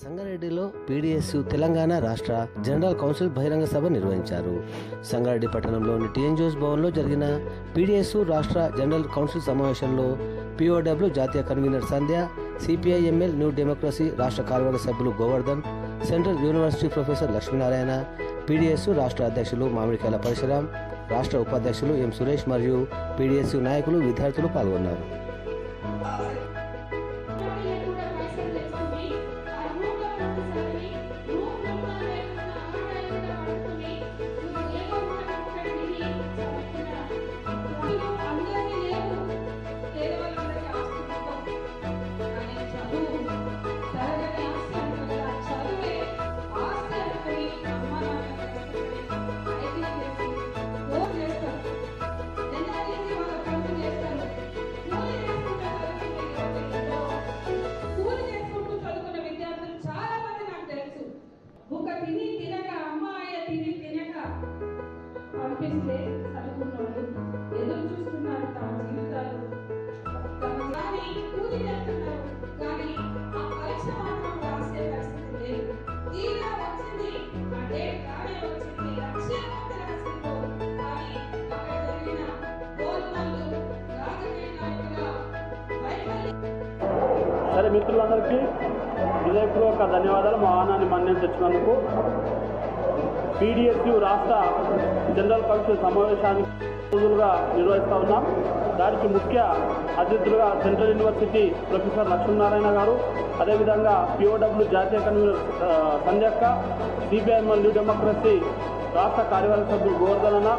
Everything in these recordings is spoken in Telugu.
సంగారెడ్డిలో పీడీఎస్యు తెలంగాణ రాష్ట్ర జనరల్ కౌన్సిల్ బహిరంగ సభ నిర్వహించారు. సంగారెడ్డి పట్టణంలోని టీఎన్జిఓస్ భవన్లో జరిగిన పీడీఎస్యు రాష్ట్ర జనరల్ కౌన్సిల్ సమావేశంలో పీఓడబ్ల్యూ జాతీయ convener Sandhya CPIML new democracy రాష్ట్ర కార్యవర్గ సభ్యులు Govardhan central university professor Lakshminarayana PDSU రాష్ట్ర అధ్యక్షులు మామిడికాయల పరశురాం రాష్ట్ర ఉపాధ్యక్షులు ఎం సురేష్ మరియు పీడీఎస్యు నాయకులు విద్యార్థులు పాల్గొన్నారు. పంపిస్తే చదువుకున్నవాళ్ళు ఎదురు చూస్తున్నారు తమ జీవితాలు. కానీ కూలి కానీ ఆ పరీక్ష మాత్రం రాసే పరిస్థితి లేదు. తీరా వచ్చింది వచ్చింది. రాసిందో. కానీ అక్కడ జరిగిన గోల్మాలు రాజకీయ నాయకుల సరే మిత్రులందరికీ విజయపూర్వక ధన్యవాదాలు. మా ఆహ్వానాన్ని మన్నించినందుకు పీడిఎస్యు రాష్ట్ర జనరల్ కౌన్సిల్ సమావేశానికి రోజులుగా నిర్వహిస్తూ ఉన్నాం. దానికి ముఖ్య అతిథులుగా సెంట్రల్ యూనివర్సిటీ ప్రొఫెసర్ లక్ష్మీనారాయణ గారు అదేవిధంగా పిఓడబ్ల్యూ జాతీయ కన్వీనర్ సంధ్యక్క సిపిఐఎంఎల్ న్యూ డెమోక్రసీ రాష్ట్ర కార్యవర్గ సభ్యులు గోవర్ధనన్న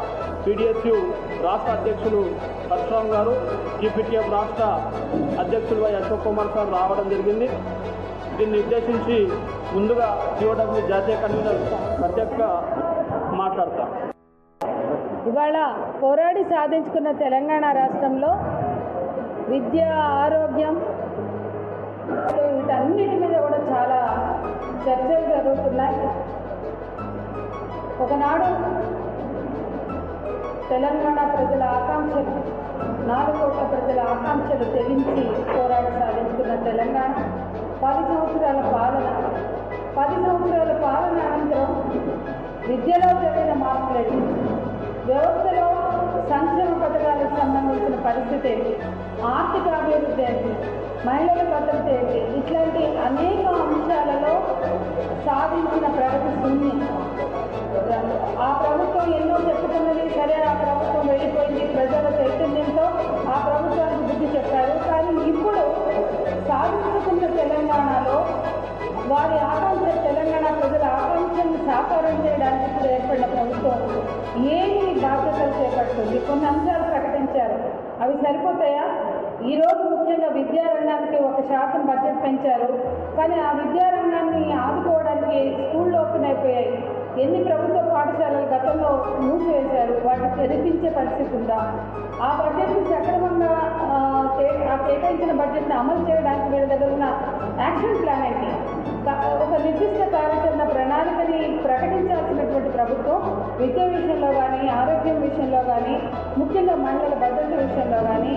పీడిఎస్యు రాష్ట్ర అధ్యక్షులు పరశురామ్ గారు జీపీటీఎఫ్ రాష్ట్ర అధ్యక్షులు వై అశోక్ కుమార్ సార్ రావడం జరిగింది. దీన్ని ఉద్దేశించి ముందుగా పిఓడబ్ల్యూ జాతీయ కన్వీనర్ అధ్యక్ష మాట్లాడతా. ఇవాళ పోరాడి సాధించుకున్న తెలంగాణ రాష్ట్రంలో విద్య ఆరోగ్యం వీటన్నిటి మీద కూడా చాలా చర్చలు జరుగుతున్నాయి. ఒకనాడు తెలంగాణ ప్రజల ఆకాంక్షలు నాలుగు కోట్ల ప్రజల ఆకాంక్షలు తెగించి పోరాడి సాధించుకున్న తెలంగాణ పది సంవత్సరాల పాలన పది సంవత్సరాల పాలన అనంతరం విద్యలో జరిగిన మార్పులేదు వ్యవస్థలో సంక్షేమ పథకాలకు సంబంధించిన పరిస్థితి ఏంటి ఆర్థిక అభివృద్ధి ఏంటి మహిళల భద్రత ఏంటి ఇట్లాంటి అనేక అంశాలలో సాధించిన ప్రగతి సున్ని. ఆ ప్రభుత్వం ఎన్నో చెప్పుకున్నది సరే ఆ ప్రభుత్వం వెళ్ళిపోయింది ప్రజల చైతన్యంతో ఆ ప్రభుత్వానికి బుద్ధి చెప్పారు. కానీ ఇప్పుడు సాధించుకున్న తెలంగాణలో వారి ఆకాంక్ష తెలంగాణ ప్రజల ఆకాంక్షను సాకారం చేయడానికి ఇప్పుడు ఏర్పడిన ప్రభుత్వం ఏమి బాధ్యతలు చేపడుతుంది? కొన్ని అంశాలు ప్రకటించారు. అవి సరిపోతాయా? ఈరోజు ముఖ్యంగా విద్యారంగానికి ఒక శాతం బడ్జెట్ పెంచారు. కానీ ఆ విద్యారంగాన్ని ఆదుకోవడానికి స్కూళ్ళు ఓపెన్ అయిపోయాయి. ఎన్ని ప్రభుత్వ పాఠశాలలు గతంలో మూసివేశారు? వాటిని తెరిపించే పరిస్థితి ఉందా? ఆ బడ్జెట్ని సక్రమంగా ఆ, కే- ఆ కేటాయించిన బడ్జెట్ని అమలు చేయడానికి వీళ్ళ దగ్గర ఉన్న యాక్షన్ ప్లాన్ ఏంటి? ఒక నిర్దిష్ట కార్యాచరణ ప్రణాళికని ప్రకటించాల్సినటువంటి ప్రభుత్వం విద్య విషయంలో కానీ ఆరోగ్యం విషయంలో కానీ ముఖ్యంగా మహిళల భద్రత విషయంలో కానీ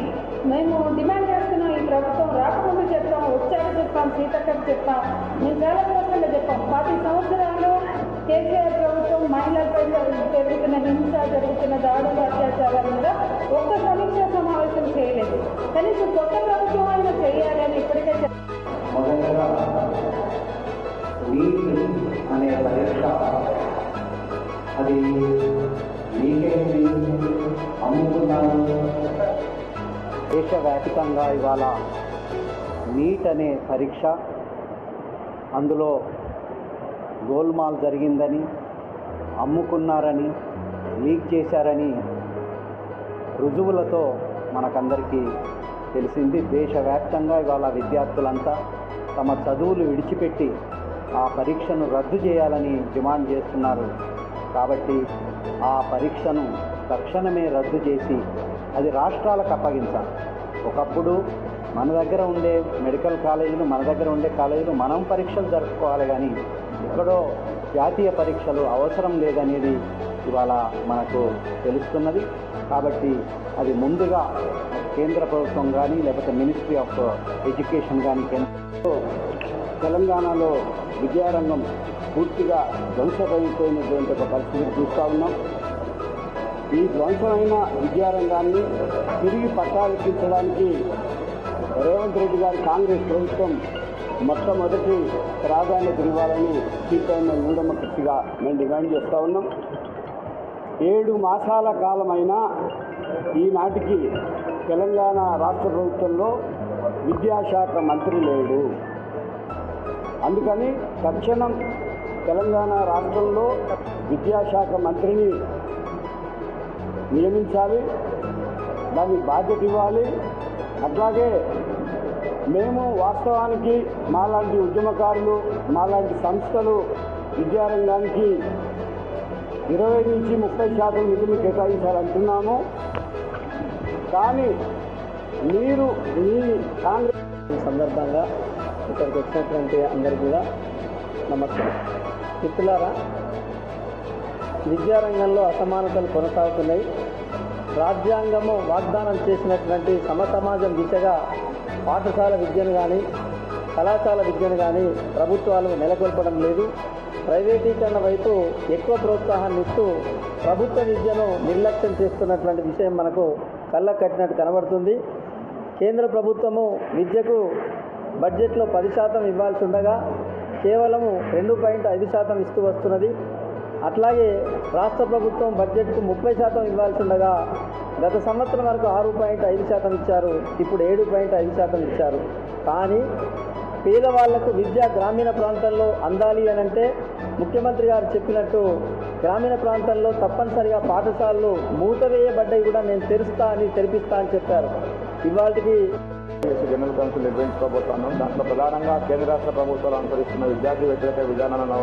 మేము డిమాండ్ చేస్తున్నాం ఈ ప్రభుత్వం రాకముందు చెప్తాం వచ్చాక చెప్తాం సీతక్క చెప్తాం మేము చాలా స్పష్టంగా చెప్పాం. పది సంవత్సరాలు కేసీఆర్ ప్రభుత్వం మహిళలపై జరుగుతున్న హింస జరుగుతున్న దాడులు అత్యాచారాలు మీద ఒక్క సమీక్ష సమావేశం చేయలేదు. కనీసం కొత్త ప్రభుత్వం అయినా చేయాలని ఇప్పటికే ఇప్పటికే పరీక్ష అది మీకేంటి అమ్ముకున్నాను దేశవ్యాప్తంగా ఇవాళ నీట్ అనే పరీక్ష. అందులో గోల్మాల్ జరిగిందని అమ్ముకున్నారని లీక్ చేశారని రుజువులతో మనకందరికీ తెలిసింది. దేశవ్యాప్తంగా ఇవాళ విద్యార్థులంతా తమ చదువులు విడిచిపెట్టి ఆ పరీక్షను రద్దు చేయాలని డిమాండ్ చేస్తున్నారు. కాబట్టి ఆ పరీక్షను తక్షణమే రద్దు చేసి అది రాష్ట్రాలకు అప్పగించాలి. ఒకప్పుడు మన దగ్గర ఉండే మెడికల్ కాలేజీలు మన దగ్గర ఉండే కాలేజీలు మనం పరీక్షలు జరుపుకోవాలి కానీ ఎక్కడో జాతీయ పరీక్షలు అవసరం లేదనేది ఇవాళ మనకు తెలుస్తున్నది. కాబట్టి అది ముందుగా కేంద్ర ప్రభుత్వం కానీ లేకపోతే మినిస్ట్రీ ఆఫ్ ఎడ్యుకేషన్ కానీ కేంద్ర తెలంగాణలో విద్యారంగం పూర్తిగా ధ్వంసమైపోయినటువంటి ఒక పరిస్థితిని చూస్తూ ఉన్నాం. ఈ ధ్వంసమైన విద్యారంగాన్ని తిరిగి పట్టాలెక్కించడానికి రేవంత్ రెడ్డి గారి కాంగ్రెస్ ప్రభుత్వం మొట్టమొదటి ప్రాధాన్యత ఇవ్వాలని సిపిఐఎం మూడమకృతిగా మేము డిమాండ్ చేస్తూ ఉన్నాం. ఏడు మాసాల కాలమైనా ఈనాటికి తెలంగాణ రాష్ట్ర ప్రభుత్వంలో విద్యాశాఖ మంత్రి లేడు. అందుకని తక్షణం తెలంగాణ రాష్ట్రంలో విద్యాశాఖ మంత్రిని నియమించాలి దానికి బాధ్యత ఇవ్వాలి. అట్లాగే మేము వాస్తవానికి మాలాంటి ఉద్యమకారులు మాలాంటి సంస్థలు విద్యారంగానికి ఇరవై నుంచి ముప్పై శాతం నిధులు కేటాయించాలంటున్నాము. కానీ మీరు మీ కాంగ్రెస్ సందర్భంగా ఇక్కడికి వచ్చినటువంటి అందరికీ కూడా నమస్కారం. మిత్రులారా విద్యారంగంలో అసమానతలు కొనసాగుతున్నాయి. రాజ్యాంగము వాగ్దానం చేసినటువంటి సమసమాజం దిశగా పాఠశాల విద్యను కానీ కళాశాల విద్యను కానీ ప్రభుత్వాలు నెలకొల్పడం లేదు. ప్రైవేటీకరణ వైపు ఎక్కువ ప్రోత్సాహాన్ని ఇస్తూ ప్రభుత్వ విద్యను నిర్లక్ష్యం చేస్తున్నటువంటి విషయం మనకు కళ్ళ కట్టినట్టు కనబడుతుంది. కేంద్ర ప్రభుత్వము విద్యకు బడ్జెట్లో పది శాతం ఇవ్వాల్సి ఉండగా కేవలము రెండు పాయింట్ ఐదు శాతం ఇస్తూ వస్తున్నది. అట్లాగే రాష్ట్ర ప్రభుత్వం బడ్జెట్కు ముప్పై శాతం ఇవ్వాల్సి ఉండగా గత సంవత్సరం వరకు ఆరు పాయింట్ ఐదు శాతం ఇచ్చారు. ఇప్పుడు ఏడు పాయింట్ ఐదు శాతం ఇచ్చారు. కానీ పేదవాళ్ళకు విద్య గ్రామీణ ప్రాంతాల్లో అందాలి అని అంటే ముఖ్యమంత్రి గారు చెప్పినట్టు గ్రామీణ ప్రాంతాల్లో తప్పనిసరిగా పాఠశాలలు మూతవేయబడ్డాయి కూడా నేను తెరుస్తా అని తెరిపిస్తా అని చెప్పారు. ఇవాళకి జనరల్ కౌన్సిల్ నిర్వహించుకోబోతున్నాం దాంట్లో ప్రధానంగా కేంద్ర రాష్ట్ర ప్రభుత్వాలు అనుసరిస్తున్న విద్యార్థి వ్యతిరేక విధానాలను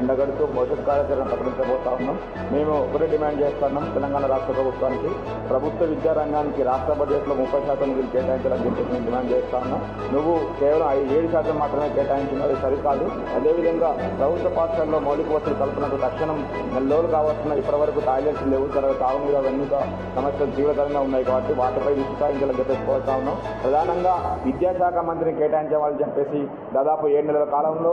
ఎండగడుతూ భవిష్యత్ కార్యాచరణ ప్రకటించబోతా ఉన్నాం. మేము ఒకటే డిమాండ్ చేస్తున్నాం తెలంగాణ రాష్ట్ర ప్రభుత్వానికి ప్రభుత్వ విద్యా రంగానికి రాష్ట్ర బడ్జెట్లో ముప్పై శాతం నిధులు కేటాయించాలని చెప్పేసి మేము డిమాండ్ చేస్తా ఉన్నాం. నువ్వు కేవలం ఐదు ఏడు శాతం మాత్రమే కేటాయించినది సరికాదు. అదేవిధంగా ప్రభుత్వ పాఠశాలలో మౌలిక వసతులు కల్పనకు తక్షణం నెల రోజులు కావాల్సిన ఇప్పటివరకు టాయిలెట్స్ లేవు. తర్వాత తాగునీరు అవన్నీ సమస్యలు తీవ్రతరంగా ఉన్నాయి కాబట్టి వాటిపై దృష్టి సాధించాలని చెప్పేసి కోరుతా ఉన్నాం. ప్రధానంగా విద్యాశాఖ మంత్రిని కేటాయించవాలని చెప్పేసి దాదాపు ఏడు నెలల కాలంలో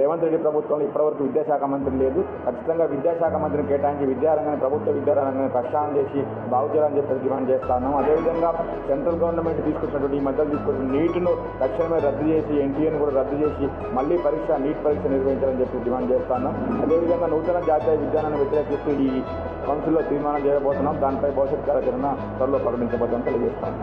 రేవంత్ రెడ్డి ప్రభుత్వంలో ఇప్పటివరకు విద్యాశాఖ మంత్రి లేదు. ఖచ్చితంగా విద్యాశాఖ మంత్రిని కేటాయించి విద్యారంగాన్ని ప్రభుత్వ విద్యారంగాన్ని ప్రక్షాళన చేసి బాగు చేయాలని చెప్పేసి డిమాండ్ చేస్తాను అదేవిధంగా సెంట్రల్ గవర్నమెంట్ తీసుకొచ్చినటువంటి ఈ మధ్యలో తీసుకొచ్చిన నీట్ను తక్షణమే రద్దు చేసి ఎన్టీఏను కూడా రద్దు చేసి మళ్ళీ పరీక్ష నీట్ పరీక్ష నిర్వహించాలని చెప్పి డిమాండ్ చేస్తాను అదేవిధంగా నూతన జాతీయ విధానాన్ని వ్యతిరేకిస్తూ ఈ కౌన్సిల్లో తీర్మానం చేయబోతున్నాం. దానిపై భవిష్యత్ కార్యాచరణ త్వరలో ప్రకటించబోతుందని తెలియజేస్తాను